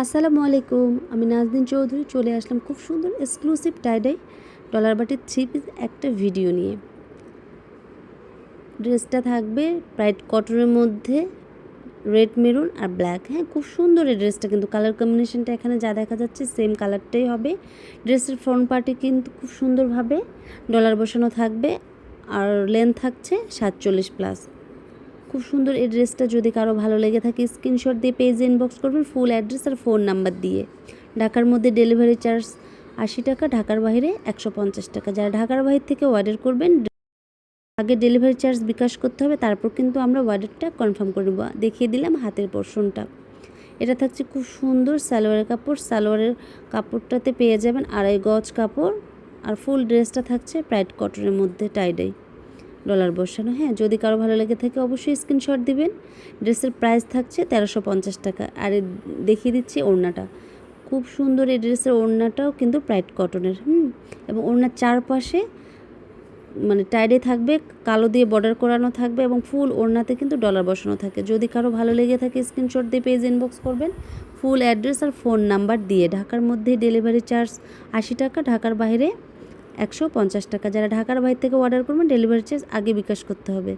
আসসালামু আলাইকুম, আমি নাজদিন চৌধুরী চলে আসলাম খুব সুন্দর এক্সক্লুসিভ টাইডাই ডলার বাটির থ্রি পিস একটা ভিডিও নিয়ে। ড্রেসটা থাকবে ব্রাইট কটনের মধ্যে রেড মেরুন আর ব্ল্যাক হ্যাঁ খুব সুন্দর এই ড্রেসটা কিন্তু। কালার কম্বিনেশনটা এখানে যা দেখা যাচ্ছে সেম কালারটাই হবে। ড্রেসের ফ্রন্ট পার্টে কিন্তু খুব সুন্দরভাবে ডলার বসানো থাকবে। আর লেন্থ থাকছে সাতচল্লিশ প্লাস খুব সুন্দর এই ড্রেসটা যদি কারও ভালো লেগে থাকে স্ক্রিনশট দিয়ে পেজে ইনবক্স করবেন ফুল অ্যাড্রেস আর ফোন নাম্বার দিয়ে। ঢাকার মধ্যে ডেলিভারি চার্জ আশি টাকা, ঢাকার বাইরে একশো পঞ্চাশ টাকা। যারা ঢাকার বাইরে থেকে অর্ডার করবেন, আগে ডেলিভারি চার্জ বিকাশ করতে হবে, তারপর কিন্তু আমরা অর্ডারটা কনফার্ম করে নেব। দেখিয়ে দিলাম হাতের পোর্শনটা এটা থাকছে খুব সুন্দর সালোয়ারের কাপড়। সালোয়ারের কাপড়টাতে পেয়ে যাবেন আড়াই গজ কাপড়। আর ফুল ড্রেসটা থাকছে প্রাইড কটনের মধ্যে টাইডাই ডলার বসানো। হ্যাঁ যদি কারও ভালো লেগে থাকে অবশ্যই স্ক্রিনশট দিবেন। ড্রেসের প্রাইস থাকছে তেরোশো পঞ্চাশ টাকা। আর দেখিয়ে দিচ্ছি ওড়নাটা। খুব সুন্দর এই ড্রেসের ওড়নাটাও কিন্তু প্রাইড কটনের হুম? এবং ওড়নার চারপাশে মানে টাইডে থাকবে, কালো দিয়ে বর্ডার করানো থাকবে এবং ফুল ওড়নাতে কিন্তু ডলার বসানো থাকে। যদি কারও ভালো লেগে থাকে স্ক্রিনশট দিয়ে পেজ ইনবক্স করবেন। ফুল অ্যাড্রেস আর ফোন নাম্বার দিয়ে ঢাকার মধ্যে ডেলিভারি চার্জ আশি টাকা, ঢাকার বাইরে একশো পঞ্চাশ টাকা। যারা ঢাকার বাইরে থেকে অর্ডার করবেন ডেলিভারি চার্জ আগে বিকাশ করতে হবে।